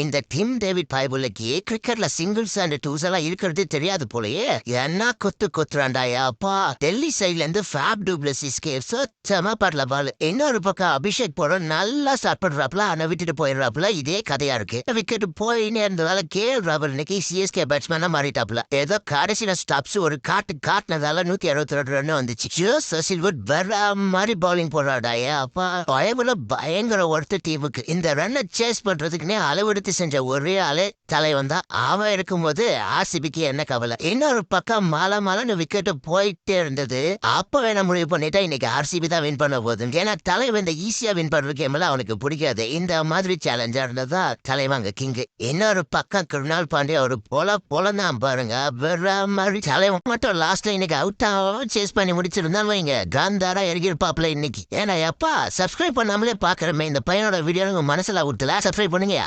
இந்த Tim David பயபுலைக்கு கிரிக்கெட்ல singles and two's எல்லாம் இருக்கிறது தெரியாது போலயே. என்ன கொத்து கொத்துறாண்டாயா அப்பா டெல்லி சைட்ல இருந்து ஃபேப் டூப்ளசிஸ்க்கு சுத்தமா படல பால். இன்னொரு பக்கம் அபிஷேக் போற நல்லா ஸ்டார்ட் பண்றாப்ல ஆனா விட்டுட்டு போயிடுறாப்ல இதே கதையா இருக்கு. விக்கெட் போயினே இருந்ததால கே எல் ராகுல் இன்னைக்கு சிஎஸ்கே பேட்ஸ்மேனா மாறிட்டாப்ல ஏதோ கடைசியில ஸ்டாப்ஸ் ஒரு காட்டு காட்டினதால நூத்தி அறுபத்தி ரெண்டு ரன் வந்துச்சு. ஜோ சசில்வுட் வர மாதிரி பவுலிங் போடுறாடாயா அப்பா பயபுல பயங்கர ஒருத்த டீமுக்கு இந்த ரன்னை சேஸ் பண்றதுக்குன்னே அளவெடுத்து செஞ்ச ஒரே ஆளே தலைவன் தான். அவன் இருக்கும்போது ஆர்சிபிக்கு என்ன கவலை? இன்னொரு பக்கம் மாலை மாலைன்னு விக்கெட் போயிட்டே இருந்தது. அப்ப வேணா முடிவு பண்ணிட்டா இன்னைக்கு ஆர்சிபி தான் வின் பண்ண போகுது ஏன்னா தலைவன் இந்த ஈஸியா வின் பண்ற கேம் எல்லாம் அவனுக்கு பிடிக்காது. இந்த மாதிரி சேலஞ்சா இருந்ததா தலைவன் அங்க கிங் இன்னொரு பக்கம் கிருணால் பாண்டியா ஒரு போல போல தான் பாருங்க. வேற மாதிரி தலைவன் மட்டும் லாஸ்ட்ல இன்னைக்கு அவுட் ஆகாம சேஸ் பண்ணி முடிச்சிருந்தாலும் வைங்க. காந்தாரா இறங்கியிருப்பாப்ல இன்னைக்கு. ஏன்னா எப்பா சப்ஸ்கிரைப் பண்ணாமலே பாக்குறமே இந்த பையனோட வீடியோ உங்க மனசுல ஊட்டல சப்ஸ்கிரைப் பண்ணுங்க